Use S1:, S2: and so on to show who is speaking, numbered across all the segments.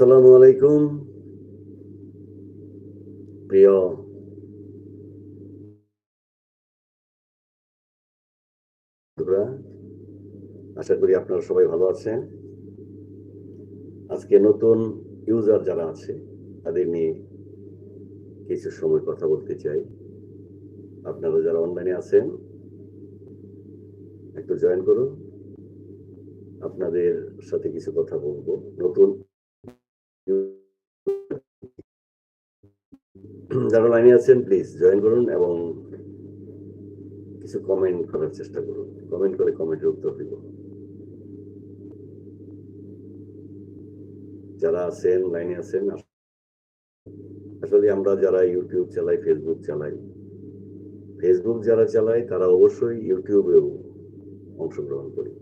S1: আসসালামু আলাইকুম। প্রিয় আশা করি আপনারা সবাই ভালো আছেন। আজকে নতুন ইউজার যারা আছে, তাদের নিয়ে কিছু সময় কথা বলতে চাই। আপনারা যারা অনলাইনে আছেন, একটু জয়েন করুন। আপনাদের সাথে কিছু কথা বলব। নতুন যারা লাইনে আছেন প্লিজ জয়েন করুন এবং কিছু কমেন্ট করার চেষ্টা করুন। কমেন্ট করে কমেন্টের উত্তর দিব। যারা আছেন লাইনে আছেন, আসলে আমরা যারা ইউটিউব চালাই ফেসবুক চালাই ফেসবুক যারা চালায়, তারা অবশ্যই ইউটিউবেও অংশগ্রহণ করি।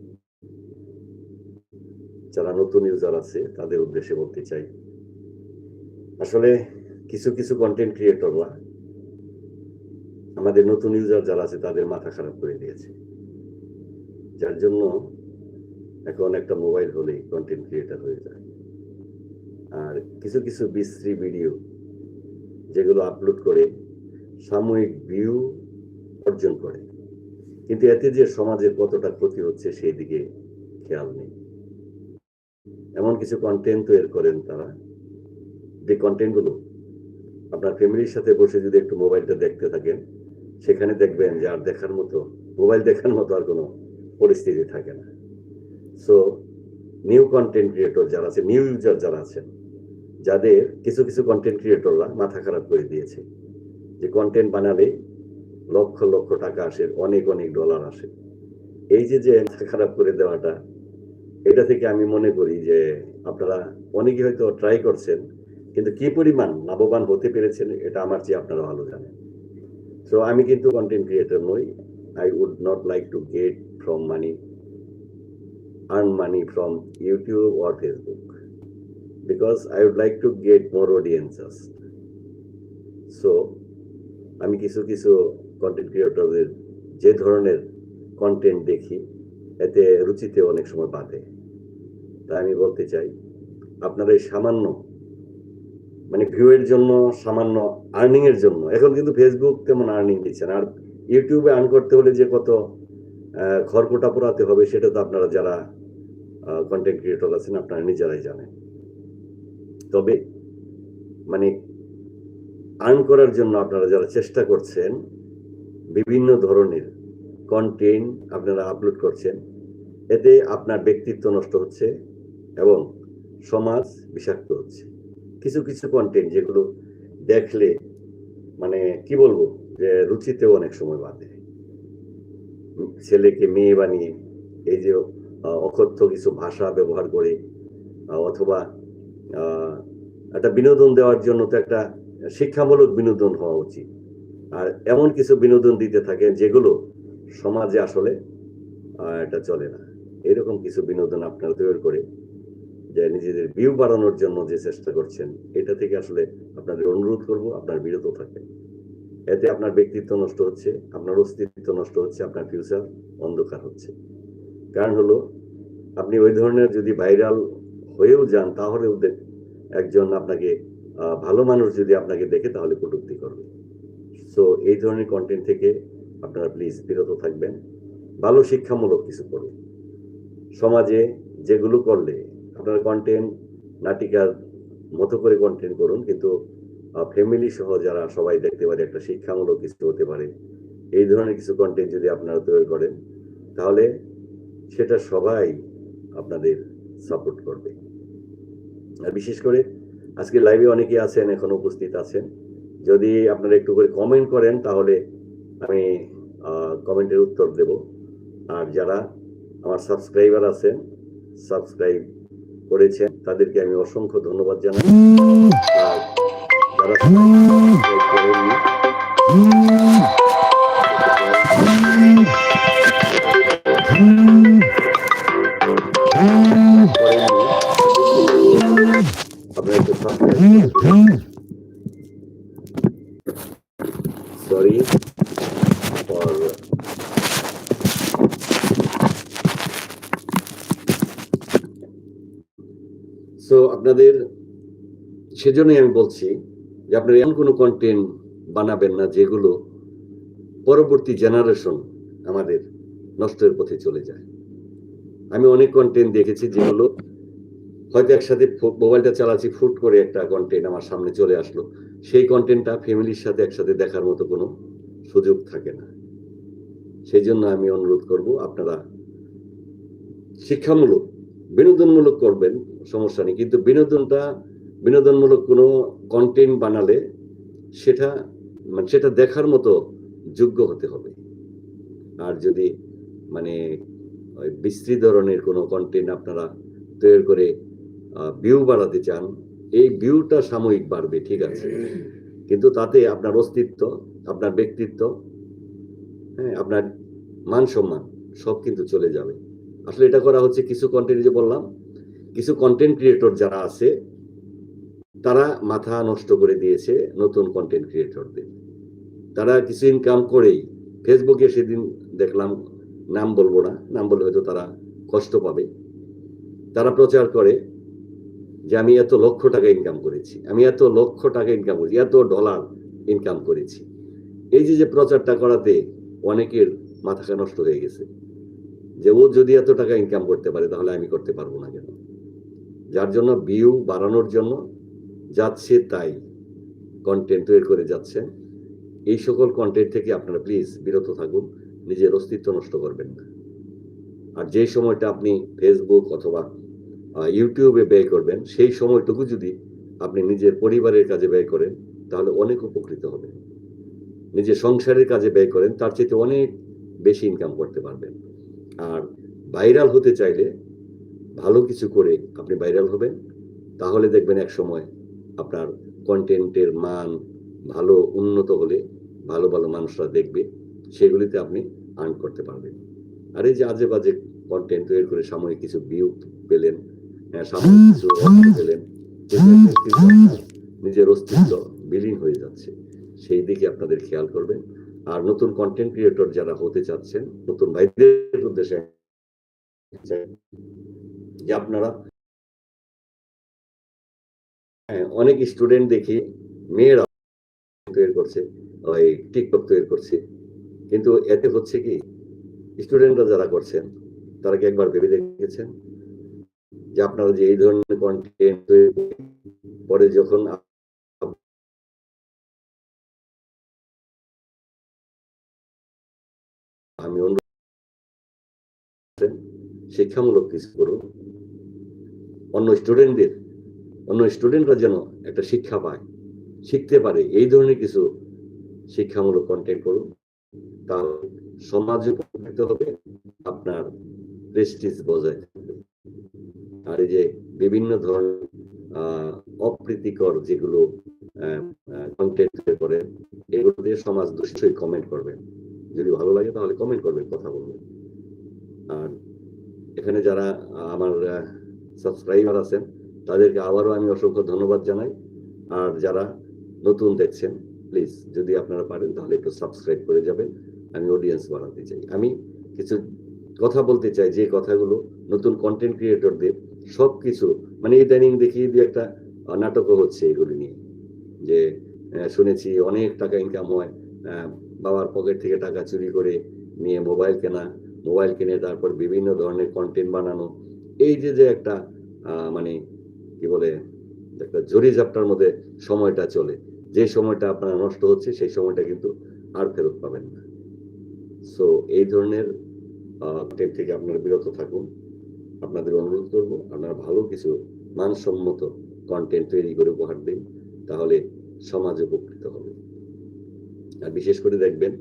S1: যারা নতুন ইউজার আছে, তাদের উদ্দেশ্যে বলতে চাই। আসলে কিছু কিছু কন্টেন্ট ক্রিয়েটররা আমাদের নতুন ইউজার যারা আছে, তাদের মাথা খারাপ করে দিয়েছে। যার জন্য এখন একটা মোবাইল হলেই কন্টেন্ট ক্রিয়েটর হয়ে যায়। আর কিছু কিছু বিশ্রী ভিডিও যেগুলো আপলোড করে সাময়িক ভিউ অর্জন করে। কিন্তু এতে যে সমাজের কতটা ক্ষতি হচ্ছে, সেই দিকে খেয়াল নেই। এমন কিছু কন্টেন্ট তৈরি করেন তারা। যে কন্টেন্টগুলো আপনার ফ্যামিলির সাথে বসে যদি একটু মোবাইলটা দেখতে থাকেন, সেখানে দেখবেন যে আর দেখার মতো মোবাইল দেখার মতো আর কোনো পরিস্থিতি থাকে না। সো নিউ কন্টেন্ট ক্রিয়েটর যারা আছে নিউ ইউজার যারা আছেন, যাদের কিছু কিছু কন্টেন্ট ক্রিয়েটররা মাথা খারাপ করে দিয়েছে। যে কন্টেন্ট বানালে লক্ষ লক্ষ টাকা আসে, অনেক অনেক ডলার আসে। এই যে যে মাথা খারাপ করে দেওয়াটা এটা থেকে আমি মনে করি যে আপনারা অনেকে হয়তো ট্রাই করছেন, কিন্তু কি পরিমাণ লাভবান হতে পেরেছেন এটা আমার চেয়ে আপনারা ভালো জানেন। সো আমি কিন্তু কন্টেন্ট ক্রিয়েটর নই। I would not like to get from money earn money from YouTube or Facebook because I would like to get more audiences so আমি কিছু কিছু কন্টেন্ট ক্রিয়েটরদের যে ধরনের কন্টেন্ট দেখি, এতে রুচিতে অনেক সময় বাধে। তাই আমি বলতে চাই, আপনারা এই সামান্য মানে ভিউয়ের জন্য, সামান্য আর্নিং এর জন্য, এখন কিন্তু ফেসবুক তেমন আর্নিং দিচ্ছে না, আর ইউটিউবে আর্ন করতে হলে যে কত খড়কোটা পোড়াতে হবে সেটা তো আপনারা যারা কন্টেন্ট ক্রিয়েটর আছেন আপনারা নিজেরাই জানেন। তবে মানে আর্ন করার জন্য আপনারা যারা চেষ্টা করছেন, বিভিন্ন ধরনের কন্টেন্ট আপনারা আপলোড করছেন, এতে আপনার ব্যক্তিত্ব নষ্ট হচ্ছে এবং সমাজ বিষাক্ত হচ্ছে। কিছু কিছু কন্টেন্ট যেগুলো দেখলে মানে কি বলব, যে রুচিতেও অনেক সময় বাঁধে। ছেলেকে মেয়ে বানিয়ে এই যে অকথ্য কিছু ভাষা ব্যবহার করে অথবা একটা বিনোদন দেওয়ার জন্য তো একটা শিক্ষামূলক বিনোদন হওয়া উচিত। আর এমন কিছু বিনোদন দিতে থাকে যেগুলো সমাজে আসলে এটা চলে না। এরকম কিছু বিনোদন আপনারা তৈরি করে যে নিজেদের ভিউ বাড়ানোর জন্য যে চেষ্টা করছেন, এটা থেকে আসলে আপনাদের অনুরোধ করব, আপনার বিরত থাকেন। এতে আপনার ব্যক্তিত্ব নষ্ট হচ্ছে, আপনার অস্তিত্ব নষ্ট হচ্ছে, আপনার ফিউচার অন্ধকার হচ্ছে। কারণ হলো, আপনি ওই ধরনের যদি ভাইরাল হয়েও যান, তাহলেও একজন আপনাকে ভালো মানুষ যদি আপনাকে দেখে, তাহলে কটুক্তি করবে। সো এই ধরনের কন্টেন্ট থেকে আপনারা প্লিজ বিরত থাকবেন। ভালো শিক্ষামূলক কিছু করুন। সমাজে যেগুলো করলে আপনারা কন্টেন্ট নাটিকার মতো করে কন্টেন্ট করুন, কিন্তু ফ্যামিলি সহ যারা সবাই দেখতে পারে, একটা শিক্ষামূলক কিছু হতে পারে, এই ধরনের কিছু কন্টেন্ট যদি আপনারা তৈরি করেন, তাহলে সেটা সবাই আপনাদের সাপোর্ট করবে। আর বিশেষ করে আজকে লাইভে অনেকে আছেন, এখন উপস্থিত আছেন, যদি আপনারা একটু করে কমেন্ট করেন, তাহলে আমি কমেন্টের উত্তর দেব। আর যারা আমার সাবস্ক্রাইবার আছেন সাবস্ক্রাইব করেছেন তাদেরকে আমি অসংখ্য ধন্যবাদ জানাই। আপনারা সো আপনাদের সেজন্যই আমি বলছি যে আপনারা এমন কোনো কন্টেন্ট বানাবেন না যেগুলো পরবর্তী জেনারেশন আমাদের নষ্টের পথে চলে যায়। আমি অনেক কন্টেন্ট দেখেছি যেগুলো হয়তো একসাথে মোবাইলটা চালাচ্ছি ফুট করে একটা কন্টেন্ট আমার সামনে চলে আসলো। সেই কন্টেন্টটা ফ্যামিলির সাথে একসাথে দেখার মতো কোনো সুযোগ থাকে না। সেই জন্য আমি অনুরোধ করব, আপনারা শিক্ষামূলক, বিনোদনমূলক করবেন। সমস্যা নেই। কিন্তু বিনোদনটা, বিনোদনমূলক কোনো কন্টেন্ট বানালে সেটা মানে সেটা দেখার মতো যোগ্য হতে হবে। আর যদি মানে ওই বিশ্রী ধরনের কোনো কন্টেন্ট আপনারা তৈরি করে ভিউ বাড়াতে চান, এই ভিউটা সাময়িক বাড়বে, ঠিক আছে? কিন্তু তাতে আপনার অস্তিত্ব, আপনার ব্যক্তিত্ব হ্যাঁ আপনার মান সম্মান সব কিন্তু চলে যাবে। আসলে এটা করা হচ্ছে কিছু কন্টেন্ট যে বললাম কিছু কন্টেন্ট ক্রিয়েটর যারা আছে, তারা মাথা নষ্ট করে দিয়েছে নতুন কন্টেন্ট ক্রিয়েটরদের তারা কিছু ইনকাম করেই ফেসবুকে সেদিন দেখলাম, নাম বলব না, নাম বললে হয়তো তারা কষ্ট পাবে। তারা প্রচার করে যে আমি এত লক্ষ টাকা ইনকাম করেছি, আমি এত লক্ষ টাকা ইনকাম করেছি, এত ডলার ইনকাম করেছি। এই যে যে প্রচারটা করাতে অনেকের মাথাটা নষ্ট হয়ে গেছে। যে ও যদি এত টাকা ইনকাম করতে পারে, তাহলে আমি করতে পারব না যার জন্য ভিউ বাড়ানোর জন্য যাচ্ছে তাই কন্টেন্ট তৈরি করে যাচ্ছে। এই সকল কন্টেন্ট থেকে আপনারা প্লিজ বিরত থাকুন, নিজের অস্তিত্ব নষ্ট করবেন না। আর যে সময়টা আপনি ফেসবুক অথবা ইউটিউবে ব্যয় করবেন, সেই সময়টুকু যদি আপনি নিজের পরিবারের কাজে ব্যয় করেন, তাহলে অনেক উপকৃত হবেন। নিজের সংসারের কাজে ব্যয় করেন, তার চেয়ে অনেক বেশি ইনকাম করতে পারবেন। আর ভাইরাল হতে চাইলে ভালো কিছু করে আপনি ভাইরাল হবেন তাহলে দেখবেন এক সময় আপনার কন্টেন্টের মান ভালো উন্নত হলে ভালো ভালো মানুষরা দেখবে সেগুলিতে আপনি আর্ন করতে পারবেন। আর এই যে আজে বাজে কন্টেন্ট তৈরি করে সাময়িক কিছু ভিউ পেলেন হ্যাঁ, সাময়িক কিছু পেলেন নিজের অস্তিত্ব বিলীন হয়ে যাচ্ছে। সেই দিকে আপনাদের খেয়াল করবেন। আর নতুন কন্টেন্ট ক্রিয়েটর যারা হতে চাচ্ছেন নতুন ভাইদের উদ্দেশ্যে যে আপনারা হ্যাঁ, অনেক স্টুডেন্ট দেখি মেয়েরা তৈরি করছে ওই টিকটক তৈরি করছে। কিন্তু এতে হচ্ছে কি স্টুডেন্টরা যারা করছেন তারা কি একবার ভেবে দেখেছেন? যে আপনারা যে এই ধরনের কন্টেন্ট পরে যখন আমি অনুরোধ শিক্ষামূলক কিছু করুন। অন্য স্টুডেন্টদের অন্য স্টুডেন্টরা যেন একটা শিক্ষা পায়, শিখতে পারে, এই ধরনের কিছু শিক্ষামূলক কন্টেন্ট করুন। তাহলে সমাজ উপকৃত হবে, আপনার প্রেস্টিজ বজায় থাকবে। আর এই যে বিভিন্ন ধরনের অপ্রীতিকর যেগুলো কন্টেন্ট করে এগুলো দিয়ে সমাজ দুষ্টই কমেন্ট করবেন যদি ভালো লাগে তাহলে কমেন্ট করবেন, কথা বলবেন। আর এখানে যারা আমার সাবস্ক্রাইবার আছেন, তাদেরকে আবারও আমি অসংখ্য ধন্যবাদ জানাই। আর যারা নতুন দেখছেন প্লিজ যদি আপনারা পারেন, তাহলে একটু সাবস্ক্রাইব করে যাবেন, আমি অডিয়েন্স বাড়াতে চাই। আমি কিছু কথা বলতে চাই, যে কথাগুলো নতুন কন্টেন্ট ক্রিয়েটরদের সব কিছু মানে ইদানিং দেখি দু একটা নাটকও হচ্ছে এগুলি নিয়ে। যে শুনেছি অনেক টাকা ইনকাম হয় বাবার পকেট থেকে টাকা চুরি করে নিয়ে মোবাইল কেনা, মোবাইল কিনে তারপর বিভিন্ন ধরনের কন্টেন্ট বানানো এই যে যে একটা মানে কি বলে, একটা জরি জাপটার মধ্যে সময়টা চলে। যে সময়টা আপনার নষ্ট হচ্ছে, সেই সময়টা কিন্তু আর ফেরত পাবেন না। সো এই ধরনের কন্টেন্ট থেকে আপনারা বিরত থাকুন। আপনাদের অনুরোধ করব, আপনারা ভালো কিছু মানসম্মত কন্টেন্ট তৈরি করে উপহার দিন, তাহলে সমাজ উপকৃত হবে। আর বিশেষ করে দেখবেন,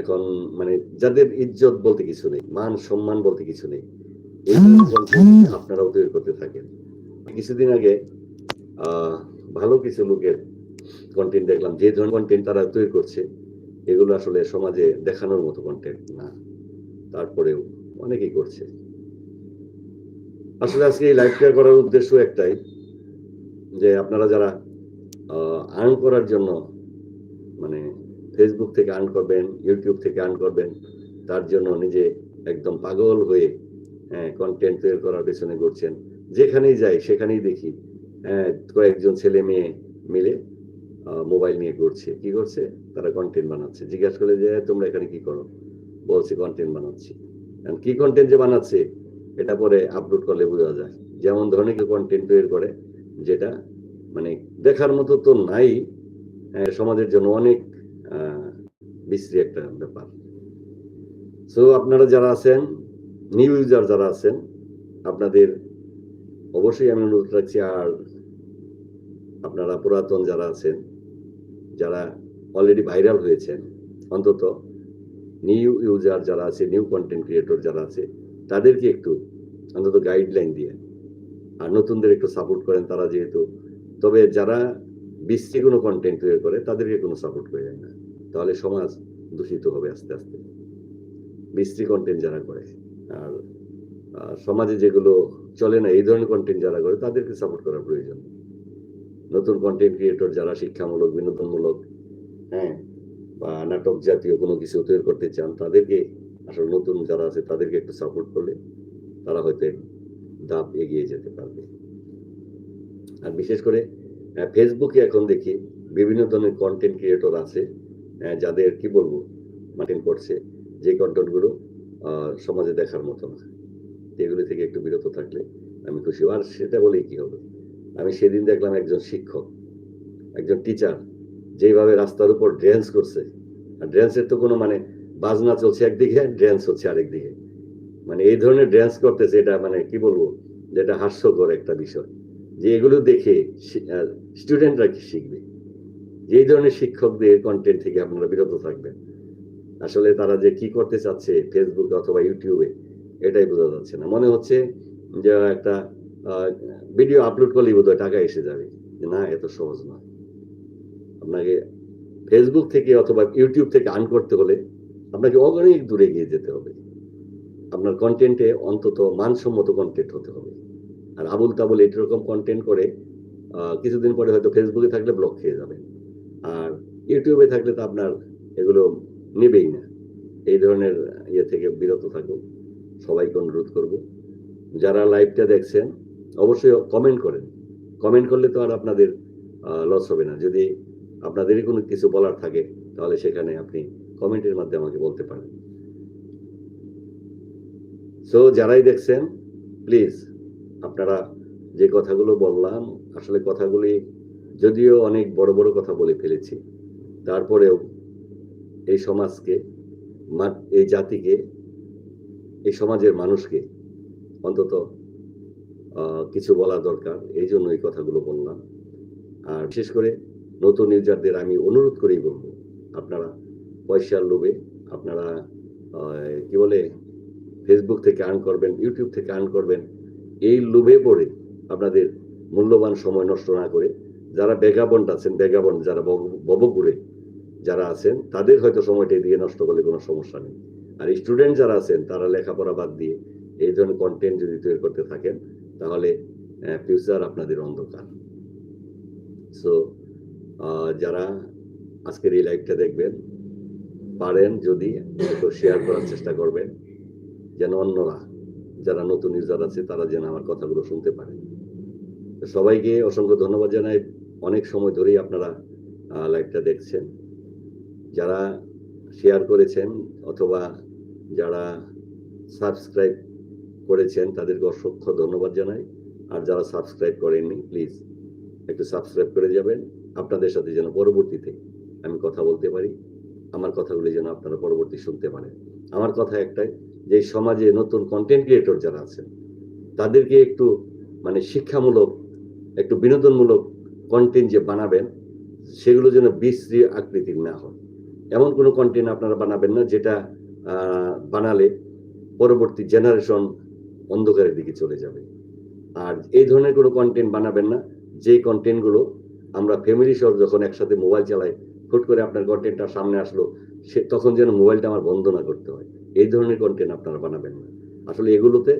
S1: এখন মানে যাদের ইজ্জত বলতে কিছু নেই, মান সম্মান বলতে কিছু নেই আপনারাও তৈরি করতে থাকেন। কিছুদিন আগে ভালো কিছু লোকের কন্টেন্ট দেখলাম। যে ধরনের কন্টেন্ট তারা তৈরি করছে, এগুলো আসলে সমাজে দেখানোর মতো কন্টেন্ট না। তারপরেও অনেকেই করছে। আসলে আজকে এই লাইফ লাইভটা করার উদ্দেশ্য একটাই, যে আপনারা যারা আর্ন করার জন্য মানে ফেসবুক থেকে আর্ন করবেন ইউটিউব থেকে আর্ন করবেন, তার জন্য নিজে একদম পাগল হ্যাঁ কন্টেন্ট তৈরি করার পেছনে ঘুরছেন। যেখানেই যাই সেখানেই দেখি হ্যাঁ, কয়েকজন ছেলে মেয়ে মিলে মোবাইল নিয়ে ঘুরছে। কি করছে? তারা কন্টেন্ট বানাচ্ছে। জিজ্ঞাসা করলে যে তোমরা এখানে কি করো? বলছে কন্টেন্ট বানাচ্ছি। কি কন্টেন্ট যে বানাচ্ছে এটা পরে আপলোড করলে বোঝা যায়। যেমন ধরনের কেউ কন্টেন্ট তৈরি করে যেটা মানে দেখার মতো তো নাই আহ, সমাজের জন্য অনেক বিশ্রী একটা ব্যাপার। সো আপনারা যারা আছেন নিউ ইউজার যারা আছেন, আপনাদের অবশ্যই আমি অনুরোধ রাখছি, আর আপনারা পুরাতন যারা আছেন, যারা অলরেডি ভাইরাল হয়েছেন, অন্তত নিউ ইউজার যারা আছে নিউ কন্টেন্ট ক্রিয়েটর যারা আছে, তাদেরকে একটু অন্তত গাইডলাইন দিয়ে, আর নতুনদের একটু সাপোর্ট করেন তারা যেহেতু। তবে যারা বিশ্রী কোনো কন্টেন্ট তৈরি করে, তাদেরকে কোনো সাপোর্ট করে যায় না। তাহলে সমাজ দূষিত হবে আস্তে আস্তে। বিশ্রী কন্টেন্ট যারা করে। সমাজে যেগুলো চলে না এই ধরনের কন্টেন্ট যারা করে তাদেরকে সাপোর্ট করার প্রয়োজন। নতুন কন্টেন্ট ক্রিয়েটর যারা শিক্ষামূলক বিনোদনমূলক হ্যাঁ বা নাটক জাতীয় কোনো কিছু তৈরি করতে চান তাদেরকে আসলে নতুন যারা আছে তাদেরকে একটু সাপোর্ট করলে তারা হয়তো ধাপ এগিয়ে যেতে পারবে। আর বিশেষ করে ফেসবুকে এখন দেখি বিভিন্ন ধরনের কন্টেন্ট ক্রিয়েটর আছে যাদের কি বলব মার্কেটিং করছে যে কন্টেন্টগুলো আহ, সমাজে দেখার মতো না। এগুলি থেকে একটু বিরত থাকলে আমি খুশি। আর সেটা বলেই কি হবে আমি সেদিন দেখলাম একজন শিক্ষক, একজন টিচার যেভাবে রাস্তার উপর ড্যান্স করছে। আর ড্যান্সের তো কোনো মানে বাজনা চলছে একদিকে ড্যান্স হচ্ছে আরেকদিকে। মানে এই ধরনের ড্যান্স করতেছে এটা মানে কি বলব? যেটা হাস্যকর একটা বিষয়। যে এগুলো দেখে স্টুডেন্টরা কি শিখবে? যে ধরনের শিক্ষকদের কন্টেন্ট থেকে আপনারা বিরত থাকবেন। আসলে তারা যে কি করতে চাচ্ছে ফেসবুক অথবা ইউটিউবে এটাই বোঝা যাচ্ছে না। মনে হচ্ছে যে একটা ভিডিও আপলোড করলেই বোধহয় টাকা এসে যাবে। না, এত সহজ নয়। আপনাকে ফেসবুক থেকে অথবা ইউটিউব থেকে আর্ন করতে হলে আপনাকে অনেক দূরে গিয়ে যেতে হবে। আপনার কন্টেন্টে অন্তত মানসম্মত কন্টেন্ট হতে হবে। আর আবুল তাবুল এরকম কন্টেন্ট করে কিছুদিন পরে হয়তো ফেসবুকে থাকলে ব্লক খেয়ে যাবেন। আর ইউটিউবে থাকলে তো আপনার এগুলো নেবেই না। এই ধরনের ইয়ে থেকে বিরত থাকুন। সবাইকে অনুরোধ করব। যারা লাইভটা দেখছেন, অবশ্যই কমেন্ট করেন। কমেন্ট করলে তো আর আপনাদের লস হবে না। যদি আপনাদেরই কোনো কিছু বলার থাকে, তাহলে সেখানে আপনি কমেন্টের মাধ্যমে আমাকে বলতে পারেন। সো যারাই দেখছেন প্লিজ আপনারা যে কথাগুলো বললাম, আসলে কথাগুলি যদিও অনেক বড় বড় কথা বলে ফেলেছি, তারপরেও এই সমাজকে এই জাতিকে, এই সমাজের মানুষকে অন্তত কিছু বলা দরকার। এই জন্য এই কথাগুলো বললাম। আর বিশেষ করে নতুন ইউজারদের আমি অনুরোধ করেই বলব, আপনারা পয়সার লোভে, আপনারা কি বলে ফেসবুক থেকে আর্ন করবেন ইউটিউব থেকে আর্ন করবেন, এই লোভে পড়ে আপনাদের মূল্যবান সময় নষ্ট না করে, যারা বেগাবন্ড আছেন বেগাবন্ড যারা বব- ববগুড়ে যারা আছেন, তাদের হয়তো সময়টা দিয়ে নষ্ট করলে কোনো সমস্যা নেই। আর স্টুডেন্ট যারা আছেন, তারা লেখাপড়া বাদ দিয়ে এই ধরনের কন্টেন্ট যদি তৈরি করতে থাকেন, তাহলে ফিউচার আপনাদের অন্ধকার। সো যারা আজকের এই লাইভটা দেখবেন, পারেন যদি একটু শেয়ার করার চেষ্টা করবেন, যেন অন্যরা, যারা নতুন ইউজার আছে, তারা যেন আমার কথাগুলো শুনতে পারে। সবাইকে অসংখ্য ধন্যবাদ জানাই। অনেক সময় ধরেই আপনারা লাইভটা দেখছেন। যারা শেয়ার করেছেন অথবা যারা সাবস্ক্রাইব করেছেন, তাদেরকে অসংখ্য ধন্যবাদ জানাই। আর যারা সাবস্ক্রাইব করেননি প্লিজ একটু সাবস্ক্রাইব করে যাবেন। আপনাদের সাথে যেন পরবর্তীতে আমি কথা বলতে পারি, আমার কথাগুলি যেন আপনারা পরবর্তী শুনতে পারেন। আমার কথা একটাই, যে সমাজে নতুন কন্টেন্ট ক্রিয়েটর যারা আছেন, তাদেরকে একটু মানে শিক্ষামূলক, একটু বিনোদনমূলক কন্টেন্ট যে বানাবেন, সেগুলো যেন বিশ্রী আকৃতির না হয়। এমন কোনো কন্টেন্ট আপনারা বানাবেন না যেটা বানালে পরবর্তী জেনারেশন অন্ধকারের দিকে চলে যাবে। আর এই ধরনের কোনো কন্টেন্ট বানাবেন না। যে কন্টেন্টগুলো আমরা ফ্যামিলি সহ যখন একসাথে মোবাইল চালাই, হুট করে আপনার কন্টেন্টটা সামনে আসলো, সে তখন যেন মোবাইলটা আমার বন্ধ না করতে হয়। এই ধরনের কন্টেন্ট আপনারা বানাবেন না। আসলে এগুলোতে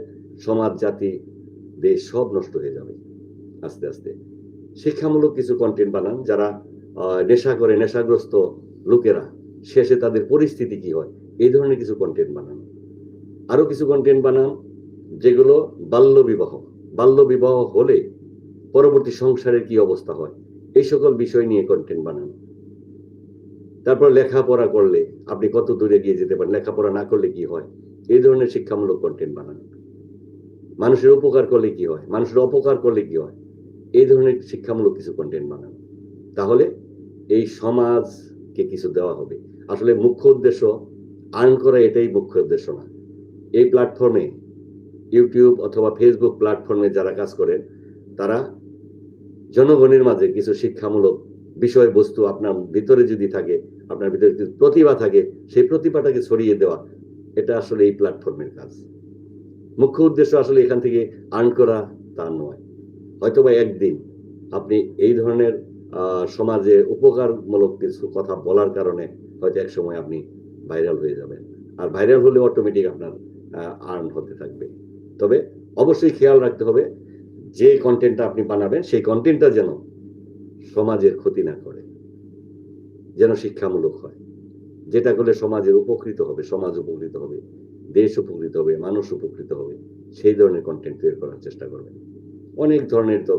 S1: সমাজ, জাতি, দেশ সব নষ্ট হয়ে যাবে আস্তে আস্তে। শিক্ষামূলক কিছু কন্টেন্ট বানান যারা নেশা করে, নেশাগ্রস্ত লোকেরা শেষে তাদের পরিস্থিতি কি হয়? এই ধরনের কিছু কন্টেন্ট বানান। আরও কিছু কন্টেন্ট বানান, যেগুলো বাল্য বিবাহ। বাল্য বিবাহ হলে পরবর্তী সংসারের কি অবস্থা হয়? এই সকল বিষয় নিয়ে কন্টেন্ট বানান। তারপর লেখাপড়া করলে আপনি কত দূরে গিয়ে যেতে পারেন? লেখাপড়া না করলে কি হয়? এই ধরনের শিক্ষামূলক কন্টেন্ট বানান। মানুষের উপকার করলে কি হয়? মানুষের অপকার করলে কি হয়? এই ধরনের শিক্ষামূলক কিছু কন্টেন্ট বানান। তাহলে এই সমাজকে কিছু দেওয়া হবে। আসলে মুখ্য উদ্দেশ্য আর্ন করা এটাই মুখ্য উদ্দেশ্য না। এই প্ল্যাটফর্মে ইউটিউব অথবা ফেসবুক প্ল্যাটফর্মে যারা কাজ করেন, তারা জনগণের মাঝে কিছু শিক্ষামূলক বিষয়বস্তু আপনার ভিতরে যদি থাকে, আপনার ভিতরে যদি প্রতিভা থাকে, সেই প্রতিভাটাকে ছড়িয়ে দেওয়া, এটা আসলে এই প্ল্যাটফর্মের কাজ। মুখ্য উদ্দেশ্য আসলে এখান থেকে আর্ন করা তা নয়। হয়তোবা একদিন আপনি এই ধরনের সমাজে উপকারমূলক কিছু কথা বলার কারণে হয়তো এক সময় আপনি ভাইরাল হয়ে যাবেন। আর ভাইরাল হলে অটোমেটিক আপনার আর্ন হতে থাকবে। তবে অবশ্যই খেয়াল রাখতে হবে, যে কন্টেন্টটা আপনি বানাবেন, সেই কন্টেন্টটা যেন সমাজের ক্ষতি না করে, যেন শিক্ষামূলক হয়। যেটা করলে সমাজের উপকৃত হবে, সমাজ উপকৃত হবে, দেশ উপকৃত হবে, মানুষ উপকৃত হবে, সেই ধরনের কন্টেন্ট তৈরি করার চেষ্টা করবেন। অনেক ধরনের তো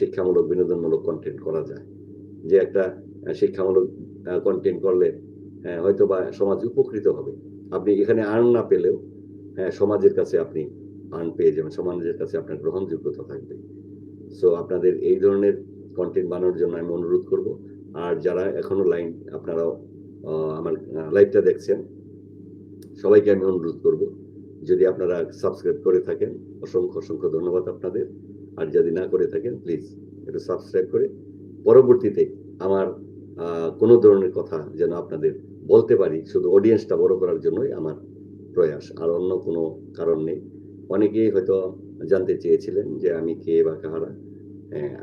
S1: শিক্ষামূলক বিনোদনমূলক কন্টেন্ট করা যায়। যে একটা শিক্ষামূলক কন্টেন্ট করলে হয়তো বা সমাজ উপকৃত হবে। আপনি এখানে আর্ন না পেলেও হ্যাঁ সমাজের কাছে আপনি আর্ন পেয়ে যাবেন, সমাজের কাছে আপনার গ্রহণযোগ্যতা থাকবে। সো আপনাদের এই ধরনের কন্টেন্ট বানানোর জন্য আমি অনুরোধ করব। আর যারা এখনও লাইন আপনারা আমার লাইভটা দেখছেন, সবাইকে আমি অনুরোধ করব, যদি আপনারা সাবস্ক্রাইব করে থাকেন, অসংখ্য অসংখ্য ধন্যবাদ আপনাদের। আর যদি না করে থাকেন প্লিজ একটু সাবস্ক্রাইব করে পরবর্তীতে আমার কোনো ধরনের কথা যেন আপনাদের বলতে পারি, শুধু অডিয়েন্সটা বড় করার জন্যই আমার প্রয়াস। আর অন্য কোনো কারণ নেই। অনেকেই হয়তো জানতে চেয়েছিলেন যে আমি কে বা কাহারা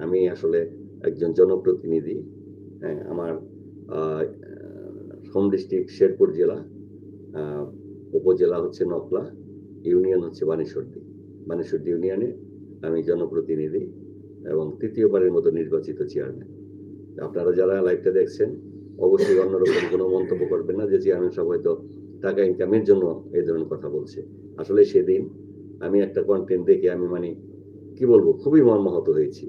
S1: আমি আসলে একজন জনপ্রতিনিধি। আমার হোম ডিস্ট্রিক্ট শেরপুর জেলা উপজেলা হচ্ছে নকলা, ইউনিয়ন হচ্ছে বানেশ্বরদী বানেশ্বরদী ইউনিয়নে আমি জনপ্রতিনিধি এবং তৃতীয়বারের মতো নির্বাচিত চেয়ারম্যান আপনারা যারা লাইভটা দেখছেন, অবশ্যই অন্যরকম কোনো মন্তব্য করবেন না যে চেয়ারম্যান সব হয়তো টাকা ইনকামের জন্য এই ধরনের কথা বলছে। আসলে সেদিন আমি একটা কন্টেন্ট দেখে আমি মানে কি বলব, খুবই মর্মাহত হয়েছি।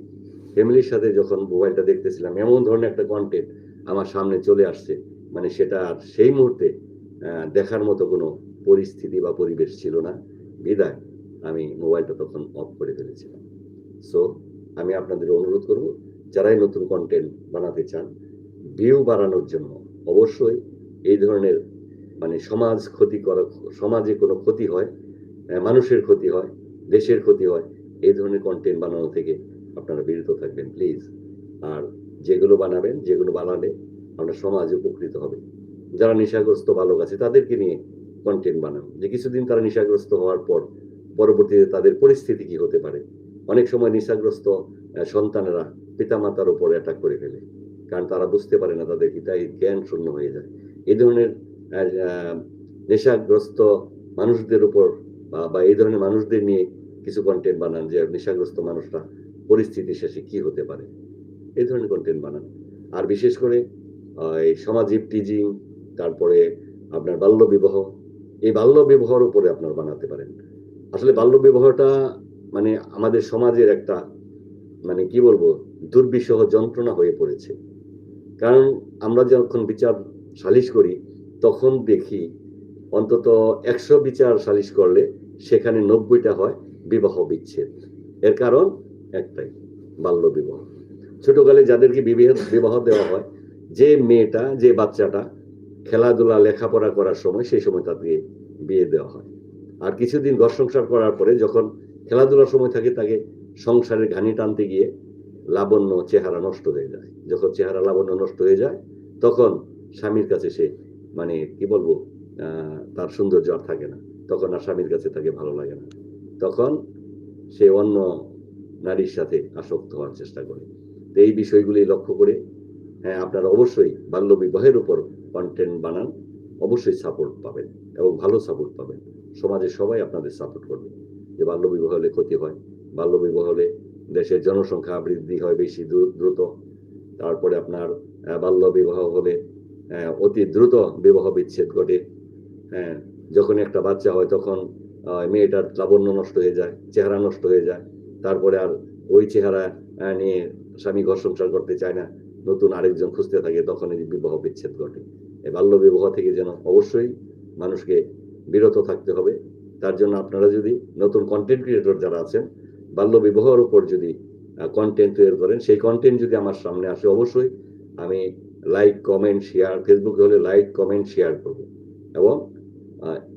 S1: ফ্যামিলির সাথে যখন মোবাইলটা দেখতেছিলাম, এমন ধরনের একটা কন্টেন্ট আমার সামনে চলে আসছে। মানে সেটা সেই মুহূর্তে দেখার মতো কোনো পরিস্থিতি বা পরিবেশ ছিল না। বিদায়। আমি মোবাইলটা তখন অফ করে ফেলেছিলাম। সো আমি আপনাদের অনুরোধ করব, যারাই নতুন কন্টেন্ট বানাতে চান ভিউ বাড়ানোর জন্য অবশ্যই এই ধরনের মানে সমাজ ক্ষতি করা, সমাজে কোনো ক্ষতি হয় মানুষের ক্ষতি হয়, দেশের ক্ষতি হয়, এই ধরনের কন্টেন্ট বানানো থেকে আপনারা বিরত থাকবেন প্লিজ আর যেগুলো বানাবেন, যেগুলো বানালে আমরা সমাজ উপকৃত হবে। যারা নেশাগ্রস্ত বালক আছে, তাদেরকে নিয়ে কন্টেন্ট বানান যে কিছুদিন তারা নেশাগ্রস্ত হওয়ার পর পরবর্তীতে তাদের পরিস্থিতি কি হতে পারে? অনেক সময় নেশাগ্রস্ত সন্তানেরা পিতামাতার উপর অ্যাটাক করে ফেলে। কারণ তারা বুঝতে পারে না তাদের হিতাই জ্ঞান শূন্য হয়ে যায়। এই ধরনের নেশাগ্রস্ত মানুষদের উপর বা- এই ধরনের মানুষদের নিয়ে কিছু কন্টেন্ট বানান যে নেশাগ্রস্ত মানুষরা পরিস্থিতি শেষে কি হতে পারে। এই ধরনের কন্টেন্ট বানান। আর বিশেষ করে এই সমাজিক টিজিং তারপরে আপনার বাল্য বিবাহ এই বাল্য বিবাহর উপরে আপনার বানাতে পারেন। আসলে বাল্য বিবাহটা মানে আমাদের সমাজের একটা মানে কি বলব, দুর্বিষহ যন্ত্রণা হয়ে পড়েছে। কারণ আমরা যখন বিচার সালিশ করি, তখন দেখি অন্তত একশো বিচার সালিশ করলে সেখানে নব্বইটা হয় বিবাহ বিচ্ছেদ। এর কারণ একটাই, বাল্য বিবাহ। ছোটকালে যাদেরকে বিবাহ বিবাহ দেওয়া হয়, যে মেয়েটা, যে বাচ্চাটা খেলাধুলা, লেখাপড়া করার সময়, সেই সময় তাদেরকে বিয়ে দেওয়া হয়। আর কিছুদিন ঘর সংসার করার পরে যখন খেলাধুলার সময় থাকে, তাকে সংসারের ঘানি টানতে গিয়ে লাবণ্য চেহারা নষ্ট হয়ে যায়। যখন চেহারা লাবণ্য নষ্ট হয়ে যায়, তখন স্বামীর কাছে সে মানে কি বলব তার সৌন্দর্য আর থাকে না। তখন আর স্বামীর কাছে তাকে ভালো লাগে না। তখন সে অন্য নারীর সাথে আসক্ত হওয়ার চেষ্টা করে। তো এই বিষয়গুলি লক্ষ্য করে হ্যাঁ আপনারা অবশ্যই বাল্য বিবাহের উপর কন্টেন্ট বানান, অবশ্যই সাপোর্ট পাবেন এবং ভালো সাপোর্ট পাবেন। সমাজের সবাই আপনাদের সাপোর্ট করবে। যে বাল্য বিবাহ হলে ক্ষতি হয় বাল্য বিবাহ হলে দেশের জনসংখ্যা বৃদ্ধি হয় বেশি দ্রু- দ্রুত। তারপরে আপনার বাল্য বিবাহ হলে অতি দ্রুত বিবাহ বিচ্ছেদ ঘটে। হ্যাঁ যখন একটা বাচ্চা হয় তখন মেয়েটার লাবণ্য নষ্ট হয়ে যায়, চেহারা নষ্ট হয়ে যায়। তারপরে আর ওই চেহারা নিয়ে স্বামী ঘর সংসার করতে চায় না। নতুন আরেকজন খুঁজতে থাকে, তখনই বিবাহ বিচ্ছেদ ঘটে। এই বাল্য বিবাহ থেকে যেন অবশ্যই মানুষকে বিরত থাকতে হবে। তার জন্য আপনারা যদি নতুন কন্টেন্ট ক্রিয়েটর যারা আছেন, বাল্য বিবাহের উপর যদি কন্টেন্ট তৈরি করেন, সেই কন্টেন্ট যদি আমার সামনে আসে, অবশ্যই আমি লাইক কমেন্ট শেয়ার ফেসবুকে হলে লাইক কমেন্ট শেয়ার করব। এবং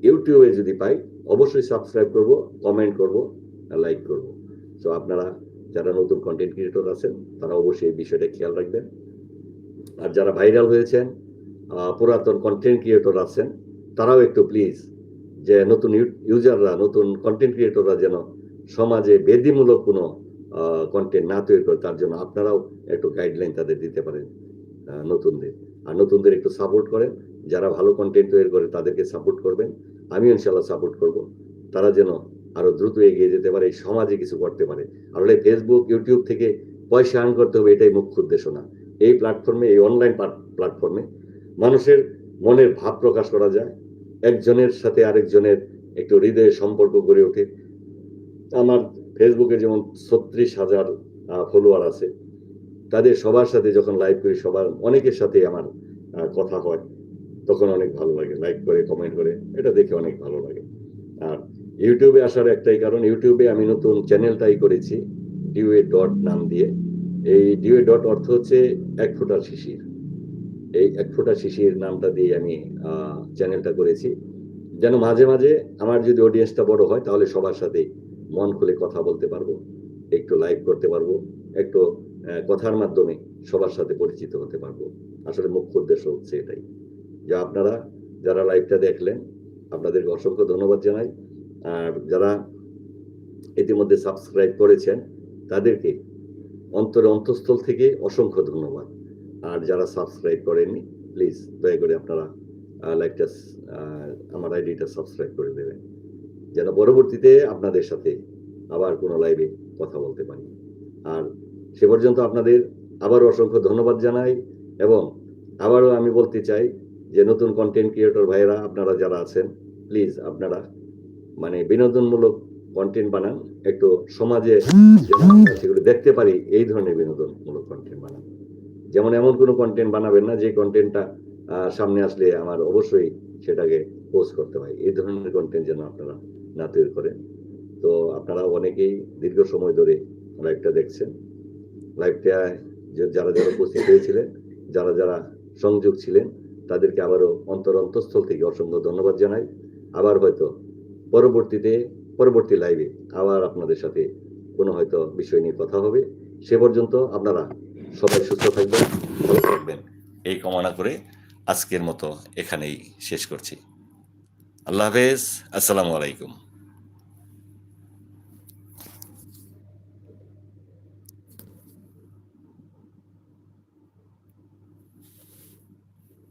S1: ইউটিউবে যদি পাই, অবশ্যই সাবস্ক্রাইব করব কমেন্ট করব লাইক করব। তো আপনারা যারা নতুন কন্টেন্ট ক্রিয়েটর আছেন, তারা অবশ্যই এই বিষয়টা খেয়াল রাখবেন। আর যারা ভাইরাল হয়েছেন পুরাতন কন্টেন্ট ক্রিয়েটর আছেন, তারাও একটু প্লিজ যে নতুন ইউজাররা নতুন কন্টেন্ট ক্রিয়েটররা যেন সমাজে বেদিমূলক কোনো কন্টেন্ট না তৈরি করে, তার জন্য আপনারাও একটু গাইডলাইন তাদের দিতে পারেন নতুনদের। আর নতুনদের একটু সাপোর্ট করেন, যারা ভালো কন্টেন্ট তৈরি করে তাদেরকে সাপোর্ট করবেন। আমিও ইনশাল্লাহ সাপোর্ট করব। তারা যেন আরও দ্রুত এগিয়ে যেতে পারে, এই সমাজে কিছু করতে পারে। আর হলে ফেসবুক ইউটিউব থেকে পয়সা আর্ন করতে হবে, এটাই মুখ্য উদ্দেশ্য না। এই প্ল্যাটফর্মে এই অনলাইন প্ল্যাটফর্মে মানুষের মনের ভাব প্রকাশ করা যায়। একজনের সাথে আরেকজনের একটু হৃদয়ের সম্পর্ক গড়ে ওঠে। আমার ফেসবুকে যেমন ছত্রিশ হাজার ফলোয়ার আছে, তাদের সবার সাথে যখন লাইভ করি, সবার অনেকের সাথে আমার কথা হয়, তখন অনেক ভালো লাগে লাইক করে কমেন্ট করে, এটা দেখে অনেক ভালো লাগে। আর ইউটিউবে আসার একটাই কারণ ইউটিউবে আমি নতুন চ্যানেলটাই করেছি ডিউএ ডট নাম দিয়ে। এই ডিউএ ডট অর্থ হচ্ছে এক ফোঁটার শিশির। এই এক ফোঁটা শিশির নামটা দিয়ে আমি চ্যানেলটা করেছি। যেন মাঝে মাঝে আমার যদি অডিয়েন্সটা বড় হয়, তাহলে সবার সাথে মন খুলে কথা বলতে পারব, একটু লাইভ করতে পারব, একটু কথার মাধ্যমে সবার সাথে পরিচিত হতে পারব। আসলে মুখ্য উদ্দেশ্য হচ্ছে এটাই। যে আপনারা যারা লাইভটা দেখলেন, আপনাদেরকে অসংখ্য ধন্যবাদ জানাই। আর যারা ইতিমধ্যে সাবস্ক্রাইব করেছেন, তাদেরকে অন্তরে অন্তঃস্থল থেকে অসংখ্য ধন্যবাদ। আর যারা সাবস্ক্রাইব করেননি প্লিজ দয়া করে আপনারা লাইকটা আমার আইডিটা সাবস্ক্রাইব করে দেবেন। যেন পরবর্তীতে আপনাদের সাথে আবার কোনো লাইভে কথা বলতে পারি। আর সে পর্যন্ত আপনাদের আবারও অসংখ্য ধন্যবাদ জানাই এবং আবারও আমি বলতে চাই যে নতুন কন্টেন্ট ক্রিয়েটর ভাইয়েরা, আপনারা যারা আছেন প্লিজ আপনারা মানে বিনোদনমূলক কন্টেন্ট বানান, একটু সমাজে সেগুলো দেখতে পারি, এই ধরনের বিনোদনমূলক কন্টেন্ট বানান। যেমন এমন কোনো কন্টেন্ট বানাবেন না, যে কন্টেন্টটা সামনে আসলে আমার অবশ্যই সেটাকে পোস্ট করতে হয়। এই ধরনের কন্টেন্ট যেন আপনারা না তৈরি করেন। তো আপনারা অনেকেই দীর্ঘ সময় ধরে লাইভটা দেখছেন। লাইভটা যারা যারা উপস্থিত হয়েছিলেন, যারা যারা সংযোগ ছিলেন, তাদেরকে আবারও অন্তর অন্তঃস্থল থেকে অসংখ্য ধন্যবাদ জানাই। আবার হয়তো পরবর্তীতে, পরবর্তী লাইভে আবার আপনাদের সাথে কোনো হয়তো বিষয় নিয়ে কথা হবে। সে পর্যন্ত আপনারা সবাই সুস্থ থাকবেন, ভালো থাকবেন। এই কামনা করে আজকের মতো এখানেই শেষ করছি। আল্লাহ হাফেজ, আসসালামু আলাইকুম।